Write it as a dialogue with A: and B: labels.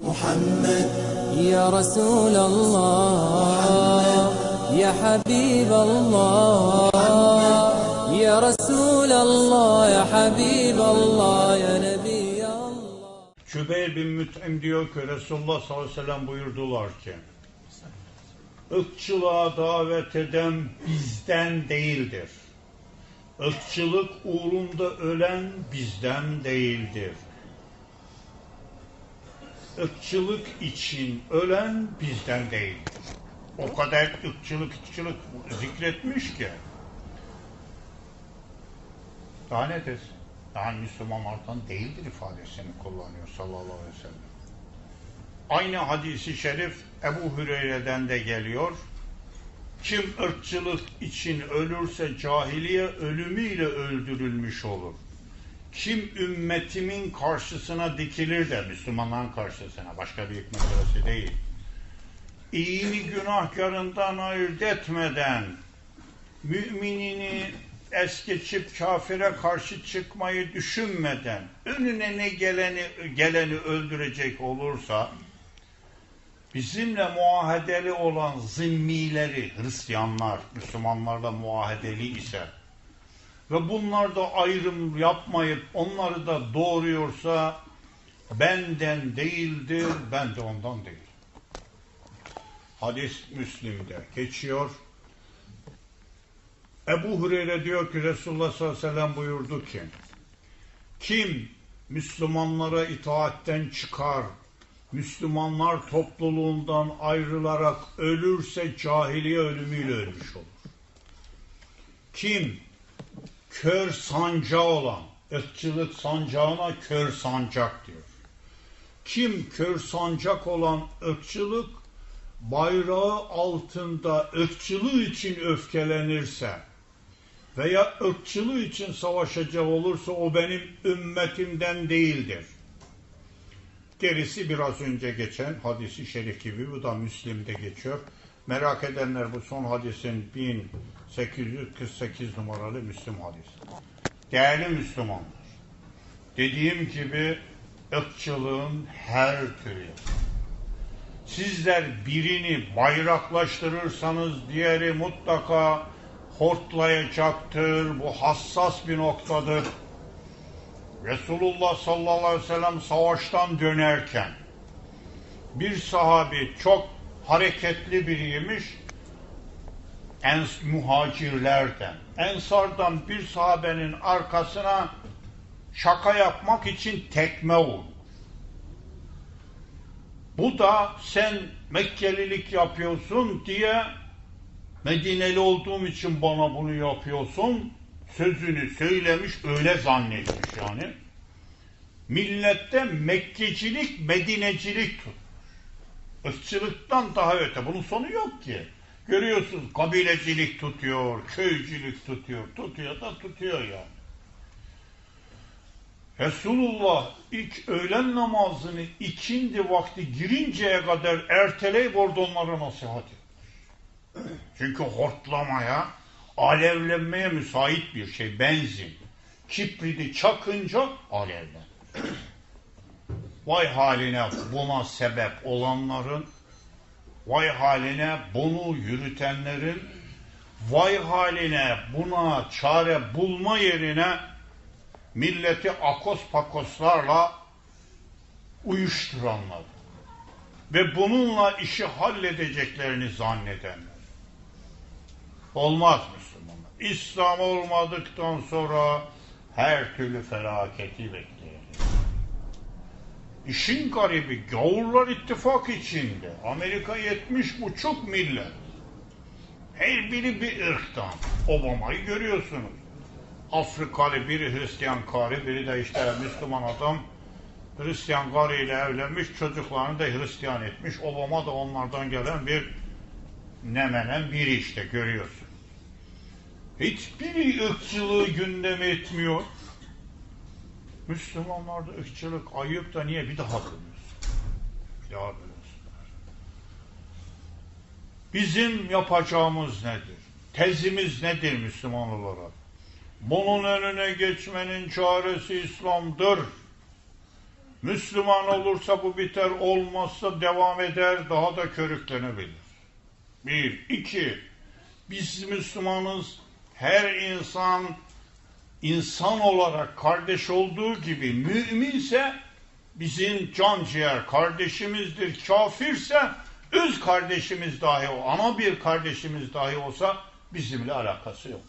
A: محمد
B: يا رسول الله يا حبيب الله يا رسول الله يا حبيب الله يا نبي الله
C: Şübeyr bin Müt'im diyor ki Resulullah sallallahu aleyhi ve sellem buyurdular ki ırkçılığa davet eden bizden değildir. Irkçılık uğrunda ölen bizden değildir. Irkçılık için ölen bizden değildir. O kadar ırkçılık ırkçılık zikretmiş ki daha ne desin? Yani Müslümanlardan değildir ifadesini kullanıyor sallallahu aleyhi ve sellem. Aynı hadisi şerif Ebu Hüreyre'den de geliyor. Kim ırkçılık için ölürse cahiliye ölümüyle öldürülmüş olur. Kim ümmetimin karşısına dikilir de Müslümanların karşısına başka bir meselesi değil. İyini günahkarından ayırt etmeden müminini es geçip kafire karşı çıkmayı düşünmeden önüne ne geleni geleni öldürecek olursa bizimle muahedeli olan zimmileri Hristiyanlar Müslümanlarla muahedeli ise ve bunlar da ayrım yapmayıp onları da doğuruyorsa benden değildir ben de ondan değil. Hadis Müslim'de geçiyor. Ebu Hureyre diyor ki Resulullah sallallahu aleyhi ve sellem buyurdu ki kim Müslümanlara itaatten çıkar, Müslümanlar topluluğundan ayrılarak ölürse cahiliye ölümüyle ölmüş olur. Kim kör sancağı olan, ırkçılık sancağına kör sancak diyor. Kim kör sancak olan ırkçılık bayrağı altında ırkçılığı için öfkelenirse veya ırkçılığı için savaşacak olursa o benim ümmetimden değildir. Gerisi biraz önce geçen hadisi şerif gibi bu da Müslim'de geçiyor. Merak edenler bu son hadisin 1848 numaralı Müslüm hadisi. Değerli Müslümanlar, dediğim gibi ırkçılığın her türü Sizler birini bayraklaştırırsanız diğeri mutlaka hortlayacaktır. Bu hassas bir noktadır. Resulullah sallallahu aleyhi ve sellem savaştan dönerken bir sahabi çok hareketli biriymiş. Ens muhacirlerden, ensardan bir sahabenin arkasına şaka yapmak için tekme vurdu. Bu da sen Mekkelilik yapıyorsun diye Medineli olduğum için bana bunu yapıyorsun sözünü söylemiş öyle zannetmiş yani. Millette Mekkecilik, Medinecilik tut. Irkçılıktan daha öte. Bunun sonu yok ki. Görüyorsunuz kabilecilik tutuyor, köycülük tutuyor, tutuyor da tutuyor yani. Resulullah ilk öğlen namazını ikindi vakti girinceye kadar erteleyip orada onlara nasihat etmiş. Çünkü hortlamaya, alevlenmeye müsait bir şey, benzin. Kipridi çakınca alevlen. Vay haline buna sebep olanların, vay haline bunu yürütenlerin, vay haline buna çare bulma yerine milleti akos pakoslarla uyuşturanlar ve bununla işi halledeceklerini zannedenler. Olmaz Müslümanlar. İslam olmadıktan sonra her türlü felaketi bekleyeriz. İşin garibi gavurlar ittifak içinde. Amerika yetmiş buçuk millet. Her biri bir ırktan. Obama'yı görüyorsunuz. Afrikalı biri Hristiyan karı, biri de işte Müslüman adam Hristiyan karı ile evlenmiş, çocuklarını da Hristiyan etmiş. Obama da onlardan gelen bir nemenen biri işte görüyorsun. Hiçbiri ırkçılığı gündeme etmiyor. Müslümanlarda ırkçılık ayıp da niye bir daha bölüyorsun? Bir daha bölüyorsun. Bizim yapacağımız nedir? Tezimiz nedir Müslüman olarak? Bunun önüne geçmenin çaresi İslam'dır. Müslüman olursa bu biter, olmazsa devam eder, daha da körüklenebilir. Bir, iki, biz Müslümanız, her insan insan olarak kardeş olduğu gibi müminse bizim can ciğer kardeşimizdir. Kafirse öz kardeşimiz dahi o, ana bir kardeşimiz dahi olsa bizimle alakası yok.